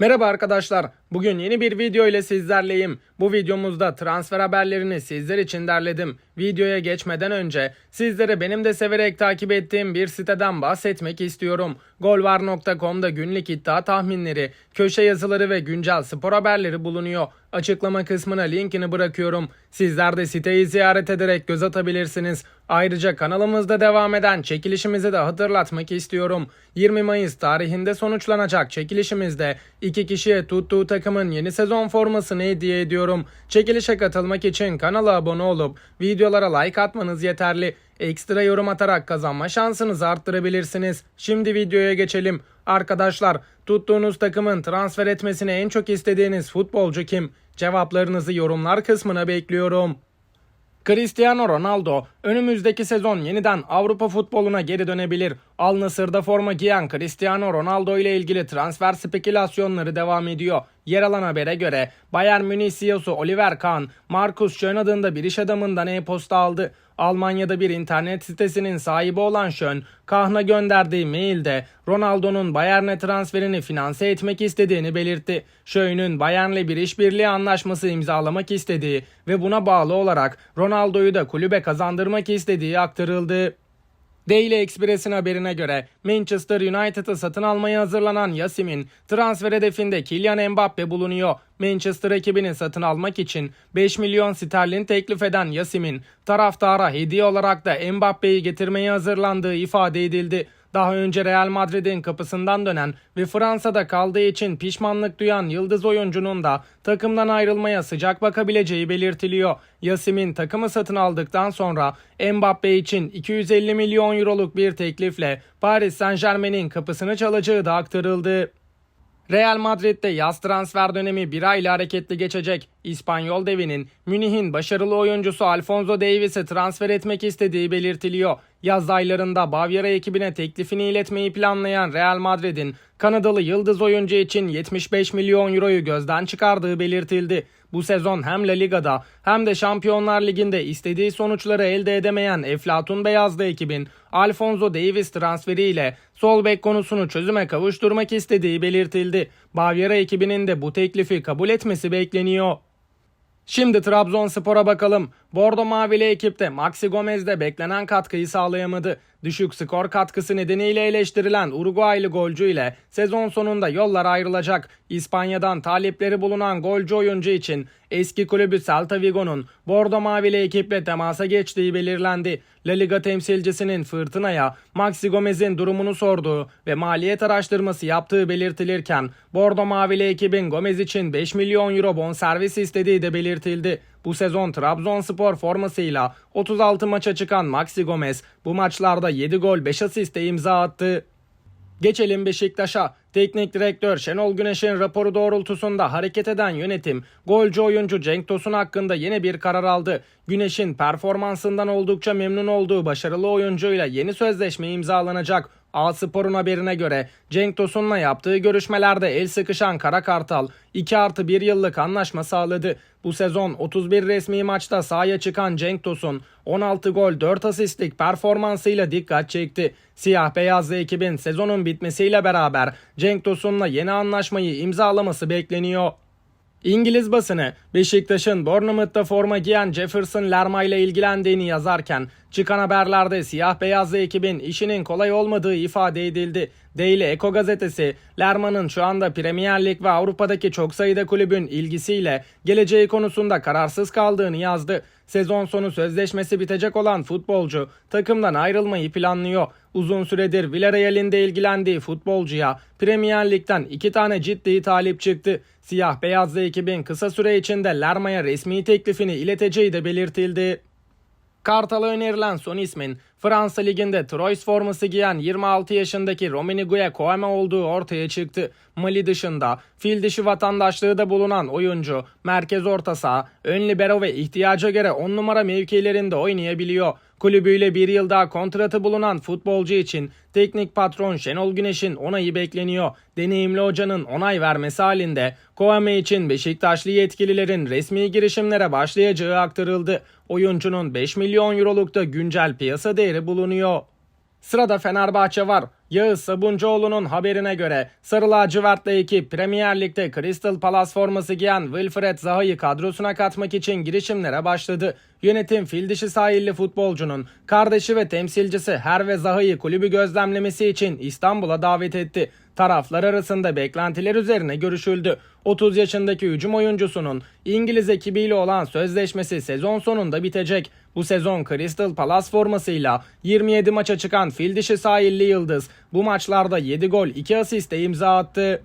Merhaba arkadaşlar. Bugün yeni bir video ile sizlerleyim. Bu videomuzda transfer haberlerini sizler için derledim. Videoya geçmeden önce sizlere benim de severek takip ettiğim bir siteden bahsetmek istiyorum. Golvar.com'da günlük iddia tahminleri, köşe yazıları ve güncel spor haberleri bulunuyor. Açıklama kısmına linkini bırakıyorum. Sizler de siteyi ziyaret ederek göz atabilirsiniz. Ayrıca kanalımızda devam eden çekilişimizi de hatırlatmak istiyorum. 20 Mayıs tarihinde sonuçlanacak çekilişimizde iki kişiye tuttuğu takımın yeni sezon formasını hediye ediyorum. Çekilişe katılmak için kanala abone olup videolara like atmanız yeterli. Ekstra yorum atarak kazanma şansınızı arttırabilirsiniz. Şimdi videoya geçelim. Arkadaşlar tuttuğunuz takımın transfer etmesini en çok istediğiniz futbolcu kim? Cevaplarınızı yorumlar kısmına bekliyorum. Cristiano Ronaldo önümüzdeki sezon yeniden Avrupa futboluna geri dönebilir. Al Nassr'da forma giyen Cristiano Ronaldo ile ilgili transfer spekülasyonları devam ediyor. Yer alan habere göre Bayern Münih CEO'su Oliver Kahn, Markus Schön adında bir iş adamından e-posta aldı. Almanya'da bir internet sitesinin sahibi olan Schön, Kahn'a gönderdiği mailde Ronaldo'nun Bayern'e transferini finanse etmek istediğini belirtti. Schön'ün Bayern'le bir işbirliği anlaşması imzalamak istediği ve buna bağlı olarak Ronaldo'yu da kulübe kazandırmak istediği aktarıldı. Daily Express'in haberine göre Manchester United'ı satın almaya hazırlanan Yasim'in transfer hedefinde Kylian Mbappe bulunuyor. Manchester ekibini satın almak için 5 milyon sterlin teklif eden Yasim'in taraftara hediye olarak da Mbappe'yi getirmeye hazırlandığı ifade edildi. Daha önce Real Madrid'in kapısından dönen ve Fransa'da kaldığı için pişmanlık duyan yıldız oyuncunun da takımdan ayrılmaya sıcak bakabileceği belirtiliyor. Yasim'in takımı satın aldıktan sonra Mbappe için 250 milyon euroluk bir teklifle Paris Saint Germain'in kapısını çalacağı da aktarıldı. Real Madrid'de yaz transfer dönemi bir ayla hareketli geçecek. İspanyol devinin Münih'in başarılı oyuncusu Alfonso Davies'i transfer etmek istediği belirtiliyor. Yaz aylarında Bavyera ekibine teklifini iletmeyi planlayan Real Madrid'in Kanadalı yıldız oyuncu için 75 milyon euroyu gözden çıkardığı belirtildi. Bu sezon hem La Liga'da hem de Şampiyonlar Ligi'nde istediği sonuçları elde edemeyen Eflatun Beyazlı ekibin Alfonso Davies transferiyle sol bek konusunu çözüme kavuşturmak istediği belirtildi. Bavyera ekibinin de bu teklifi kabul etmesi bekleniyor. Şimdi Trabzonspor'a bakalım. Bordo Mavili ekipte Maxi Gomez de beklenen katkıyı sağlayamadı. Düşük skor katkısı nedeniyle eleştirilen Uruguaylı golcü ile sezon sonunda yollar ayrılacak. İspanya'dan talipleri bulunan golcü oyuncu için eski kulübü Celta Vigo'nun Bordo Mavili ekiple temasa geçtiği belirlendi. La Liga temsilcisinin Fırtına'ya Maxi Gomez'in durumunu sorduğu ve maliyet araştırması yaptığı belirtilirken Bordo Mavili ekibin Gomez için 5 milyon euro bonservis istediği de belirtildi. Bu sezon Trabzonspor formasıyla 36 maça çıkan Maxi Gomez bu maçlarda 7 gol 5 asiste imza attı. Geçelim Beşiktaş'a. Teknik direktör Şenol Güneş'in raporu doğrultusunda hareket eden yönetim, golcü oyuncu Cenk Tosun hakkında yeni bir karar aldı. Güneş'in performansından oldukça memnun olduğu başarılı oyuncuyla yeni sözleşme imzalanacak. A Spor'un haberine göre Cenk Tosun'la yaptığı görüşmelerde el sıkışan Kara Kartal 2 artı 1 yıllık anlaşma sağladı. Bu sezon 31 resmi maçta sahaya çıkan Cenk Tosun 16 gol 4 asistlik performansıyla dikkat çekti. Siyah beyazlı ekibin sezonun bitmesiyle beraber Cenk Tosun'la yeni anlaşmayı imzalaması bekleniyor. İngiliz basını Beşiktaş'ın Bournemouth'ta forma giyen Jefferson Lerma ile ilgilendiğini yazarken çıkan haberlerde siyah beyazlı ekibin işinin kolay olmadığı ifade edildi. Daily Echo gazetesi Lerma'nın şu anda Premier Lig ve Avrupa'daki çok sayıda kulübün ilgisiyle geleceği konusunda kararsız kaldığını yazdı. Sezon sonu sözleşmesi bitecek olan futbolcu takımdan ayrılmayı planlıyor. Uzun süredir Villarreal'in de ilgilendiği futbolcuya Premier Lig'den iki tane ciddi talip çıktı. Siyah beyazlı ekibin kısa süre içinde Lerma'ya resmi teklifini ileteceği de belirtildi. Kartal'a önerilen son ismin Fransa Ligi'nde Troyes forması giyen 26 yaşındaki Romeni Koeme olduğu ortaya çıktı. Mali dışında fil dişi vatandaşlığı da bulunan oyuncu merkez orta saha, ön libero ve ihtiyaca göre 10 numara mevkilerinde oynayabiliyor. Kulübüyle bir yıl daha kontratı bulunan futbolcu için teknik patron Şenol Güneş'in onayı bekleniyor. Deneyimli hocanın onay vermesi halinde Koame için Beşiktaşlı yetkililerin resmi girişimlere başlayacağı aktarıldı. Oyuncunun 5 milyon euroluk da güncel piyasa değeri bulunuyor. Sırada Fenerbahçe var. Yağız Sabuncuoğlu'nun haberine göre Sarı Lacivert'le ekip Premier Lig'de Crystal Palace forması giyen Wilfred Zaha'yı kadrosuna katmak için girişimlere başladı. Yönetim fil dişi sahilli futbolcunun kardeşi ve temsilcisi Herve Zaha'yı kulübü gözlemlemesi için İstanbul'a davet etti. Taraflar arasında beklentiler üzerine görüşüldü. 30 yaşındaki hücum oyuncusunun İngiliz ekibiyle olan sözleşmesi sezon sonunda bitecek. Bu sezon Crystal Palace formasıyla 27 maça çıkan fil dişi sahilli yıldız bu maçlarda 7 gol 2 asiste imza attı.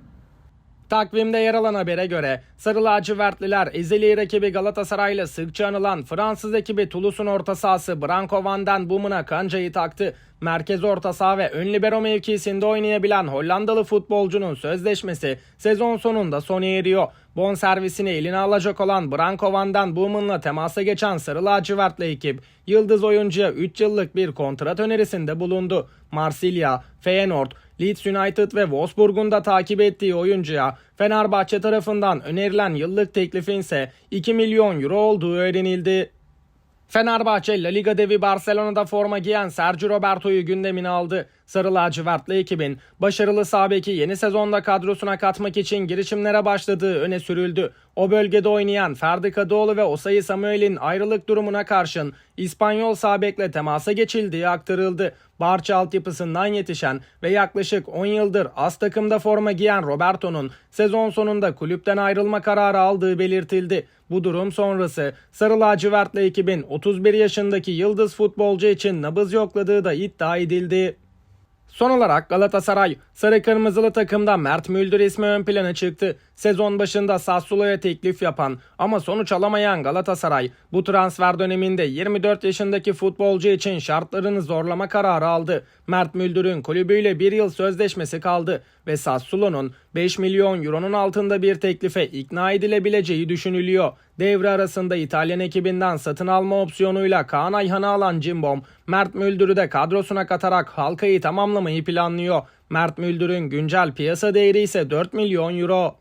Takvimde yer alan habere göre Sarı lacivertliler ezeli rakibi Galatasaray'la sıkça anılan Fransız ekibi Toulouse'un orta sahası Branco Van den Boomen'a kancayı taktı. Merkez orta saha ve ön libero mevkisinde oynayabilen Hollandalı futbolcunun sözleşmesi sezon sonunda sona eriyor. Bon servisini eline alacak olan Branco Van den Boomen'la temasa geçen Sarı lacivertli ekip yıldız oyuncuya 3 yıllık bir kontrat önerisinde bulundu. Marsilya, Feyenoord, Leeds United ve Wolfsburg'un da takip ettiği oyuncuya Fenerbahçe tarafından önerilen yıllık teklifin ise 2 milyon euro olduğu öğrenildi. Fenerbahçe La Liga devi Barcelona'da forma giyen Sergio Roberto'yu gündemine aldı. Sarı lacivertli ekibin başarılı sağ beki yeni sezonda kadrosuna katmak için girişimlere başladığı öne sürüldü. O bölgede oynayan Ferdi Kadıoğlu ve Osayi Samuel'in ayrılık durumuna karşın İspanyol sağ bekle temasa geçildiği aktarıldı. Barça altyapısından yetişen ve yaklaşık 10 yıldır az takımda forma giyen Roberto'nun sezon sonunda kulüpten ayrılma kararı aldığı belirtildi. Bu durum sonrası Sarı lacivertli ekibin 31 yaşındaki yıldız futbolcu için nabız yokladığı da iddia edildi. Son olarak Galatasaray sarı kırmızılı takımda Mert Müldür ismi ön plana çıktı. Sezon başında Sassuolo'ya teklif yapan ama sonuç alamayan Galatasaray bu transfer döneminde 24 yaşındaki futbolcu için şartlarını zorlama kararı aldı. Mert Müldür'ün kulübüyle bir yıl sözleşmesi kaldı ve Sassuolo'nun 5 milyon euronun altında bir teklife ikna edilebileceği düşünülüyor. Devre arasında İtalyan ekibinden satın alma opsiyonuyla Kaan Ayhan'ı alan Cimbom, Mert Müldür'ü de kadrosuna katarak halkayı tamamlamayı planlıyor. Mert Müldür'ün güncel piyasa değeri ise 4 milyon euro.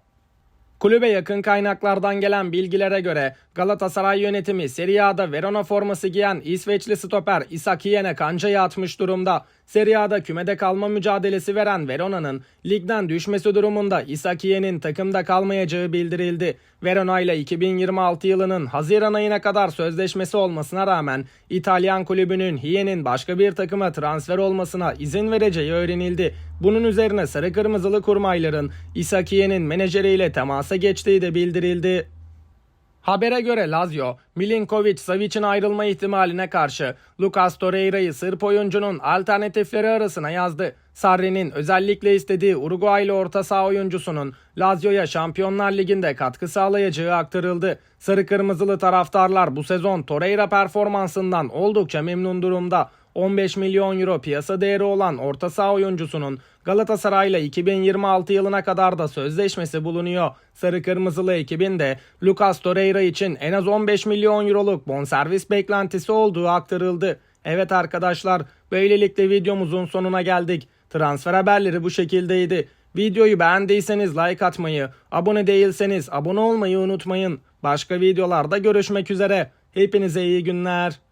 Kulübe yakın kaynaklardan gelen bilgilere göre Galatasaray yönetimi Serie A'da Verona forması giyen İsveçli stoper Isak Hiyen'e kancayı atmış durumda. Serie A'da kümede kalma mücadelesi veren Verona'nın ligden düşmesi durumunda Isak Hiyen'in takımda kalmayacağı bildirildi. Verona ile 2026 yılının Haziran ayına kadar sözleşmesi olmasına rağmen İtalyan kulübünün Hiyen'in başka bir takıma transfer olmasına izin vereceği öğrenildi. Bunun üzerine sarı kırmızılı kurmayların Isak Hiyen'in menajeriyle temasa geçtiği de bildirildi. Habere göre Lazio, Milinkovic Savic'in ayrılma ihtimaline karşı Lucas Torreira'yı Sırp oyuncunun alternatifleri arasına yazdı. Sarri'nin özellikle istediği Uruguaylı orta saha oyuncusunun Lazio'ya Şampiyonlar Ligi'nde katkı sağlayacağı aktarıldı. Sarı kırmızılı taraftarlar bu sezon Torreira performansından oldukça memnun durumda. 15 milyon euro piyasa değeri olan orta saha oyuncusunun Galatasaray'la 2026 yılına kadar da sözleşmesi bulunuyor. Sarı Kırmızılı ekibin de Lucas Torreira için en az 15 milyon euroluk bonservis beklentisi olduğu aktarıldı. Evet arkadaşlar böylelikle videomuzun sonuna geldik. Transfer haberleri bu şekildeydi. Videoyu beğendiyseniz like atmayı, abone değilseniz abone olmayı unutmayın. Başka videolarda görüşmek üzere. Hepinize iyi günler.